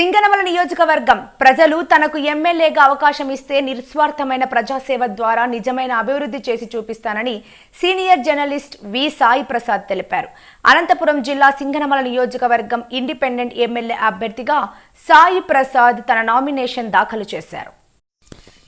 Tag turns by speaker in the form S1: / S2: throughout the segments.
S1: సింగనమల నియోజకవర్గం ప్రజలు తనకు ఎమ్మెల్యేగా అవకాశం ఇస్తే నిస్వార్థమైన ప్రజాసేవ ద్వారా నిజమైన అభివృద్ధి చేసి చూపిస్తానని senior journalist V Sai Prasad తెలిపారు. అనంతపురం జిల్లా సింగనమల నియోజకవర్గం ఇండిపెండెంట్ ఎమ్మెల్యే అభ్యర్థిగా సాయి ప్రసాద్ తన నామినేషన్ దాఖలు చేశారు.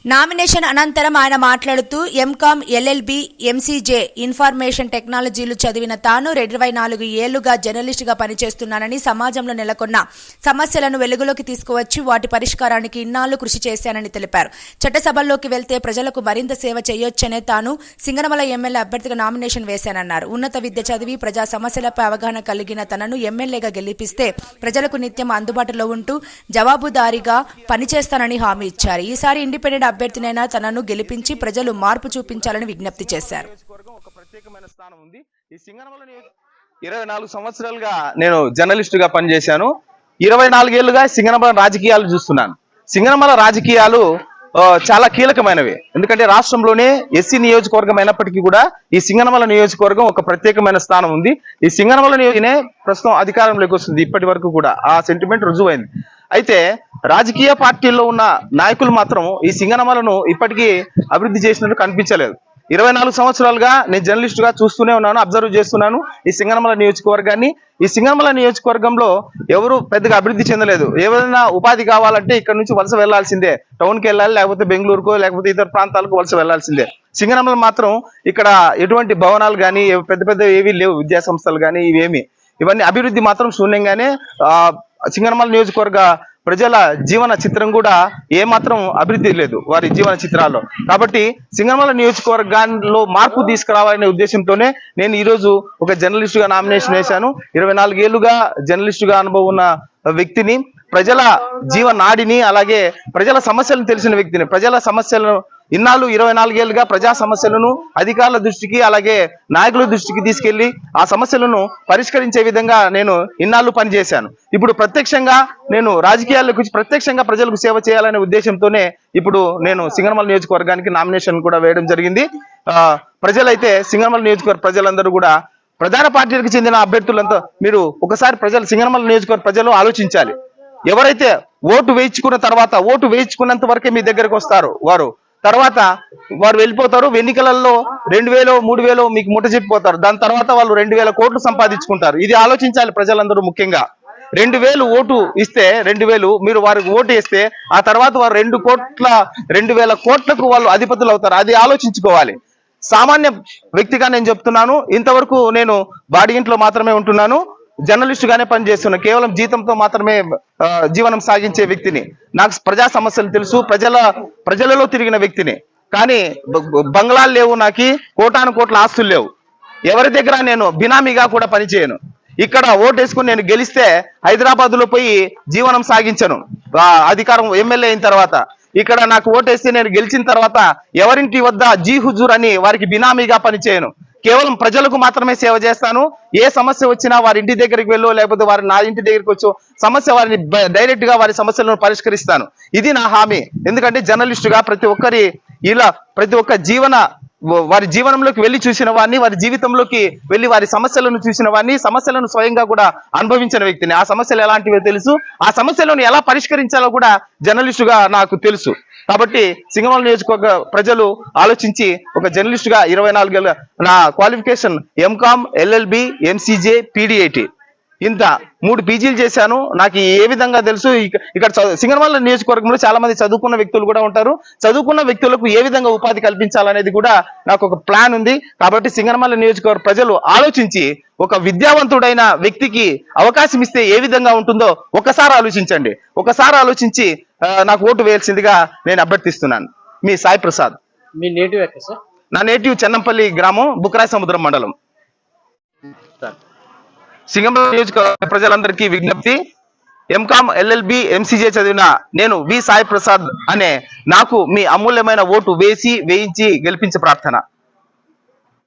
S1: నామినేషన్ అనంతరం ఆయన మాట్లాడుతూ ఎంకామ్ ఎల్ఎల్బి ఎంసీజే ఇన్ఫర్మేషన్ టెక్నాలజీలు చదివిన తాను ఇరవై నాలుగు ఏళ్ళుగా జర్నలిస్టుగా పనిచేస్తున్నానని సమాజంలో నెలకొన్న సమస్యలను వెలుగులోకి తీసుకువచ్చి వాటి పరిష్కారానికి ఇన్నాళ్ళు కృషి చేశానని తెలిపారు. చట్టసభల్లోకి వెళ్తే ప్రజలకు మరింత సేవ చేయొచ్చనే తాను సింగనమల ఎమ్మెల్యే అభ్యర్థిగా నామినేషన్ వేశానన్నారు. ఉన్నత విద్య చదివి ప్రజా సమస్యలపై అవగాహన కలిగిన తనను ఎమ్మెల్యేగా గెలిపిస్తే ప్రజలకు నిత్యం అందుబాటులో ఉంటూ జవాబుదారీగా పనిచేస్తానని హామీ ఇచ్చారు. ఈసారి ఇండిపెండెంట్ అభ్యర్థినైనా తనను గెలిపించి ప్రజలు మార్పు చూపించాలని విజ్ఞప్తి చేశారు.
S2: ఒక ప్రత్యేకమైన స్థానం ఉంది. ఈ ఇరవై నాలుగు సంవత్సరాలుగా నేను జర్నలిస్ట్గా పనిచేశాను. ఇరవై నాలుగేళ్ళుగా సింగనమల రాజకీయాలు చూస్తున్నాను. సింగనమల రాజకీయాలు చాలా కీలకమైనవి. ఎందుకంటే రాష్ట్రంలోనే ఎస్సీ నియోజకవర్గం అయినప్పటికీ కూడా ఈ సింగనమల నియోజకవర్గం ఒక ప్రత్యేకమైన స్థానం ఉంది. ఈ సింగనమల నియోజకనే ప్రస్తుతం అధికారంలోకి వస్తుంది ఇప్పటి వరకు కూడా. ఆ సెంటిమెంట్ రుజువైంది. అయితే రాజకీయ పార్టీల్లో ఉన్న నాయకులు మాత్రం ఈ సింగనమలను ఇప్పటికీ అభివృద్ధి చేసినట్టు కనిపించలేదు. ఇరవై నాలుగు సంవత్సరాలుగా నేను జర్నలిస్టుగా చూస్తూనే ఉన్నాను అబ్జర్వ్ చేస్తున్నాను ఈ సింగనమల నియోజకవర్గాన్ని. ఈ సింగనమల నియోజకవర్గంలో ఎవరు పెద్దగా అభివృద్ధి చెందలేదు. ఏదైనా ఉపాధి కావాలంటే ఇక్కడ నుంచి వలస వెళ్ళాల్సిందే. టౌన్కి వెళ్ళాలి లేకపోతే బెంగళూరుకో లేకపోతే ఇతర ప్రాంతాలకు వలస వెళ్ళాల్సిందే. సింగనమల మాత్రం ఇక్కడ ఎటువంటి భవనాలు కానీ పెద్ద పెద్ద ఏవి లేవు. విద్యా సంస్థలు కానీ ఇవేమి. ఇవన్నీ అభివృద్ధి మాత్రం శూన్యంగానే సింగనమల నియోజకవర్గ ప్రజల జీవన చిత్రం కూడా ఏమాత్రం అభివృద్ధి లేదు వారి జీవన చిత్రాల్లో. కాబట్టి సింగమల నియోజకవర్గాల్లో మార్పు తీసుకురావాలనే ఉద్దేశంతోనే నేను ఈరోజు ఒక జర్నలిస్టుగా నామినేషన్ వేశాను. ఇరవై నాలుగేళ్ళుగా జర్నలిస్టుగా అనుభవం ఉన్న వ్యక్తిని ప్రజల జీవనాడిని అలాగే ప్రజల సమస్యలను తెలిసిన వ్యక్తిని ప్రజల సమస్యలను ఇన్నాళ్ళు ఇరవై నాలుగేళ్ళుగా ప్రజా సమస్యలను అధికారుల దృష్టికి అలాగే నాయకుల దృష్టికి తీసుకెళ్ళి ఆ సమస్యలను పరిష్కరించే విధంగా నేను ఇన్నాళ్ళు పనిచేశాను. ఇప్పుడు ప్రత్యక్షంగా నేను రాజకీయాలకు ప్రత్యక్షంగా ప్రజలకు సేవ చేయాలనే ఉద్దేశంతోనే ఇప్పుడు నేను సింగనమల నియోజకవర్గానికి నామినేషన్ కూడా వేయడం జరిగింది. ప్రజలైతే సింగనమల నియోజకవర్గ ప్రజలందరూ కూడా ప్రధాన పార్టీలకు చెందిన అభ్యర్థులంతా మీరు ఒకసారి ప్రజలు సింగనమల నియోజకవర్గ ప్రజలు ఆలోచించాలి. ఎవరైతే ఓటు వేయించుకున్న తర్వాత ఓటు వేయించుకున్నంత వరకే మీ దగ్గరకు వస్తారు వారు. తర్వాత వారు వెళ్ళిపోతారు. ఎన్నికలలో రెండు వేలు మూడు వేలు మీకు ముట్ట చెప్పిపోతారు. దాని తర్వాత వాళ్ళు రెండు వేల కోట్లు సంపాదించుకుంటారు. ఇది ఆలోచించాలి ప్రజలందరూ ముఖ్యంగా. రెండు వేలు ఓటు ఇస్తే రెండు వేలు మీరు వారికి ఓటు ఇస్తే ఆ తర్వాత వారు రెండు కోట్ల రెండు వేల కోట్లకు వాళ్ళు అధిపతులు అవుతారు. అది ఆలోచించుకోవాలి. సామాన్య వ్యక్తిగా నేను చెప్తున్నాను. ఇంతవరకు నేను బాడీ ఇంట్లో మాత్రమే ఉంటున్నాను. జర్నలిస్ట్ గానే పనిచేస్తున్నాను కేవలం జీతంతో మాత్రమే జీవనం సాగించే వ్యక్తిని. నాకు ప్రజా సమస్యలు తెలుసు ప్రజల ప్రజలలో తిరిగిన వ్యక్తిని. కానీ బంగ్లాలు లేవు నాకు కోటాను కోట్ల ఆస్తులు లేవు. ఎవరి దగ్గర నేను బినామీగా కూడా పనిచేయను. ఇక్కడ ఓటేసుకుని నేను గెలిస్తే హైదరాబాద్లో పోయి జీవనం సాగించను. అధికారం ఎమ్మెల్యే అయిన తర్వాత. ఇక్కడ నాకు ఓటేస్తే నేను గెలిచిన తర్వాత ఎవరింటి వద్ద జీ హుజూర్ అని వారికి బినామీగా పనిచేయను. కేవలం ప్రజలకు మాత్రమే సేవ చేస్తాను. ఏ సమస్య వచ్చినా వారి ఇంటి దగ్గరికి వెళ్ళో లేకపోతే వారి నా ఇంటి దగ్గరికి వచ్చో. సమస్య వారిని డైరెక్ట్గా వారి సమస్యలను పరిష్కరిస్తాను. ఇది నా హామీ. ఎందుకంటే జర్నలిస్టుగా ప్రతి ఒక్కరి ఇలా ప్రతి ఒక్క జీవన వారి జీవనంలోకి వెళ్ళి చూసిన వాడిని వారి జీవితంలోకి వెళ్ళి వారి సమస్యలను చూసిన వాడిని సమస్యలను స్వయంగా కూడా అనుభవించిన వ్యక్తిని. ఆ సమస్యలు ఎలాంటివో తెలుసు. ఆ సమస్యలను ఎలా పరిష్కరించాలో కూడా జర్నలిస్టుగా నాకు తెలుసు. కాబట్టి సింగమల నియోజకవర్గ ప్రజలు ఆలోచించి ఒక జర్నలిస్టుగా ఇరవై నాలుగేళ్ళ నా qualification MCom LLB MCJ PDIT. ఇంత మూడు పీజీలు చేశాను. నాకు ఏ విధంగా తెలుసు? ఇక- ఇక్కడ సింగనమల నియోజకవర్గంలో చాలా మంది చదువుకున్న వ్యక్తులు కూడా ఉంటారు. చదువుకున్న వ్యక్తులకు ఏ విధంగా ఉపాధి కల్పించాలనేది కూడా నాకు ఒక ప్లాన్ ఉంది. కాబట్టి సింగనమల నియోజకవర్గ ప్రజలు ఆలోచించి ఒక విద్యావంతుడైన వ్యక్తికి అవకాశం ఇస్తే ఏ విధంగా ఉంటుందో ఒకసారి ఆలోచించండి. ఒకసారి ఆలోచించి నాకు ఓటు వేయాల్సిందిగా నేను అభ్యర్థిస్తున్నాను. మీ సాయి ప్రసాద్.
S3: మీ నేటివ్ ఎక్కడ సార్?
S2: నా నేటివ్ చెన్నంపల్లి గ్రామం బుక్రాయ సముద్రం మండలం సింగంపల్లి నియోజకవర్గ ప్రజలందరికీ విజ్ఞప్తి. ఎంకామ్ ఎల్ఎల్బి ఎంసీజే చదివిన నేను వి సాయి ప్రసాద్ అనే నాకు మీ అమూల్యమైన ఓటు వేసి వేయించి గెలిపించే ప్రార్థన.